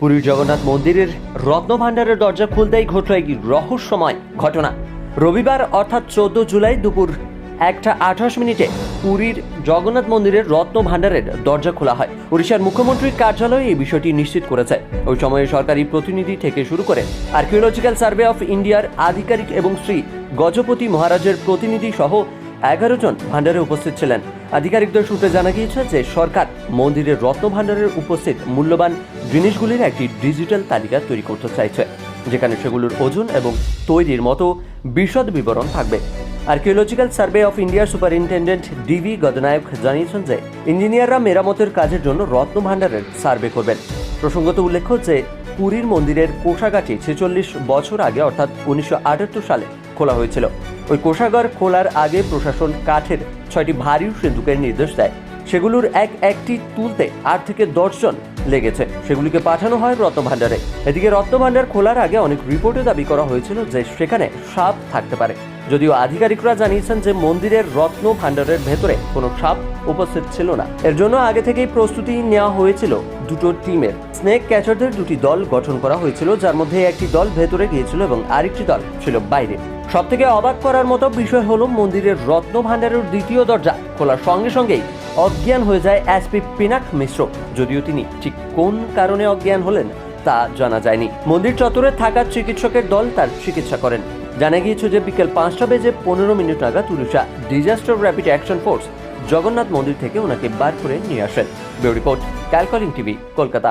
পুরীর জগন্নাথ মন্দিরের রত্নভাণ্ডারের দরজা খুলতেই ঘটল এক রহস্যময় ঘটনা। রবিবার অর্থাৎ চোদ্দ জুলাই দুপুর একটা আঠাশ মিনিটে পুরীর জগন্নাথ মন্দিরের রত্ন ভাণ্ডারের দরজা খোলা হয়। উড়িষ্যার মুখ্যমন্ত্রীর কার্যালয় এই বিষয়টি নিশ্চিত করেছে। ওই সময়ে সরকারি প্রতিনিধি থেকে শুরু করে আর্কিওলজিক্যাল সার্ভে অফ ইন্ডিয়ার আধিকারিক এবং শ্রী গজপতি মহারাজের প্রতিনিধি সহ এগারো জন ভাণ্ডারে উপস্থিত ছিলেন। আধিকারিকদের সূত্রে জানা গিয়েছে যে সরকার মন্দিরের রত্ন ভাণ্ডারের উপস্থিত মূল্যবান জিনিসগুলির একটি ডিজিটাল তালিকা তৈরি করতে চাইছে, যেখানে সেগুলোর ওজন এবং তৈরির মতো বিশদ বিবরণ থাকবে। আর্কিওলজিক্যাল সার্ভে অফ ইন্ডিয়ার সুপারিনটেন্ডেন্ট ডিভি গদনায়ক জানিয়েছেন যে ইঞ্জিনিয়াররা মেরামতের কাজের জন্য রত্ন ভাণ্ডারের সার্ভে করবেন। প্রসঙ্গত উল্লেখ্য যে পুরীর মন্দিরের কোষাগারটি ছেচল্লিশ বছর আগে, অর্থাৎ উনিশশো আটাত্তর সালে খোলা হয়েছিল। ওই কোষাগার খোলার আগে প্রশাসন কাঠের ছয়টি ভারী সিন্ধুকের নির্দেশ দেয়। সেগুলোর এক একটি তুলতে আট থেকে দশজন লেগেছে। সেগুলিকে পাঠানো হয় রত্নভাণ্ডারে। এদিকে রত্নভাণ্ডার খোলার আগে অনেক রিপোর্টে দাবি করা হয়েছিল যে সেখানে সাপ থাকতে পারে। যদিও আধিকারিকরা জানিয়েছেন যে মন্দিরের রত্ন ভাণ্ডারের ভেতরে কোনো সাপ উপস্থিত ছিল না। এর জন্য আগে থেকেই প্রস্তুতি নেওয়া হয়েছিল দুটো টিমের। স্নেক ক্যাচারদের দুটি দল গঠন করা হয়েছিল, যার মধ্যে একটি দল ভেতরে গিয়েছিল এবং আরেকটি দল ছিল বাইরে। সব থেকে অবাক করার মতো বিষয় হলো মন্দিরের রত্ন ভাণ্ডারের দ্বিতীয় দরজা খোলার সঙ্গে সঙ্গেই অজ্ঞান হয়ে যায় এসপি পিনাক মিশ্র। যদিও তিনি ঠিক কোন কারণে অজ্ঞান হলেন তা জানা যায়নি। মন্দির চত্বরে থাকা চিকিৎসকের দল তার চিকিৎসা করেন। জানা গিয়েছে যে বিকেল পাঁচটা বেজে পনেরো মিনিট নাগাদ Orissa disaster rapid action force Jagannath মন্দির থেকে ওনাকে বার করে নিয়ে আসেন। ব্যুরো রিপোর্ট, ক্যালকলিং টিভি, কলকাতা।